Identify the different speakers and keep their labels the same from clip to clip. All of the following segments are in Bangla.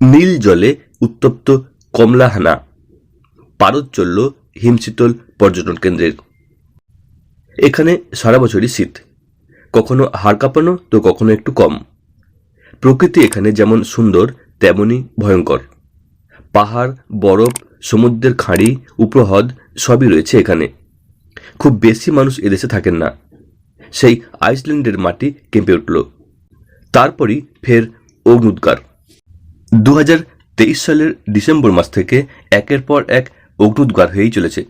Speaker 1: নীল জলে উত্তপ্ত কমলাহানা, পারদ চলল, হিমশীতল পর্যটন কেন্দ্রের। এখানে সারা বছরই শীত। কখনো হাড় কাঁপানো, তো কখনো একটু কম। প্রকৃতি এখানে যেমন সুন্দর তেমনই ভয়ঙ্কর। পাহাড়, বরফ, সমুদ্রের খাঁড়ি, উপহ্রদ সবই রয়েছে এখানে। খুব বেশি মানুষ এদেশে থাকেন না। সেই আইসল্যান্ডের মাটি কেঁপে উঠল। তারপরই ফের অগ্নুদ্গার দু হাজার তেইশ সালের ডিসেম্বর মাস থেকে একের পর এক অগ্নুদ্গার হয়েই চলেছে।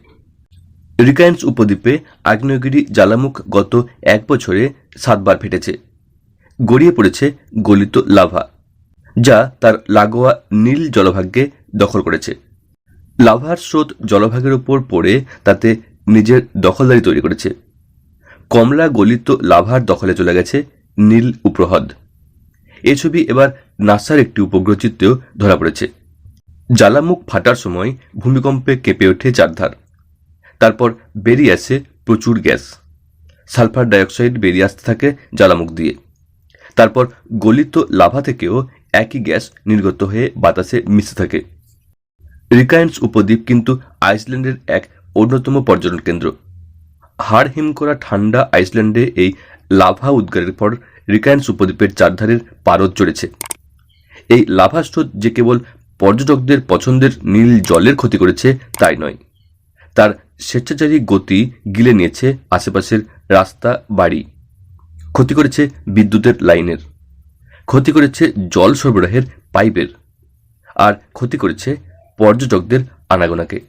Speaker 1: রিকায়েন্স উপদ্বীপে আগ্নেয়গিরি জ্বালামুখ গত এক বছরে সাতবার ফেটেছে। গড়িয়ে পড়েছে গলিত লাভা, যা তার লাগোয়া নীল জলভাগ্যে দখল করেছে। লাভার স্রোত জলভাগের উপর পড়ে তাতে নিজের দখলদারি তৈরি করেছে। কমলা গলিত লাভার দখলে চলে গেছে নীল উপহ্রদ। এ ছবি এবার নাসার একটি উপগ্রহ চিত্রেও ধরা পড়েছে। জ্বালামুখ ফাটার সময় ভূমিকম্পে কেঁপে ওঠে চারধার। তারপর বেরিয়ে আসে প্রচুর গ্যাস। সালফার ডাইঅক্সাইড বেরিয়ে আসতে থাকে জ্বালামুখ দিয়ে। তারপর গলিত লাভা থেকেও একই গ্যাস নির্গত হয়ে বাতাসে মিশে থাকে। রিকায়েন্স উপদ্বীপ কিন্তু আইসল্যান্ডের এক অন্যতম পর্যটন কেন্দ্র। হাড় হিম করা ঠান্ডা আইসল্যান্ডে এই লাভা উদ্গারের পর রিকায়েন্স উপদ্বীপের চারধারের পারদ চড়েছে। এই লাভা স্রোত যে কেবল পর্যটকদের পছন্দের নীল জলের ক্ষতি করেছে, তাই নয়। তার স্বেচ্ছাচারী গতি গিলে নিয়েছে আশেপাশের রাস্তা, বাড়ি। ক্ষতি করেছে বিদ্যুতের লাইনের। ক্ষতি করেছে জল সরবরাহের পাইপের। আর ক্ষতি করেছে পর্যটকদের আনাগোনাকে।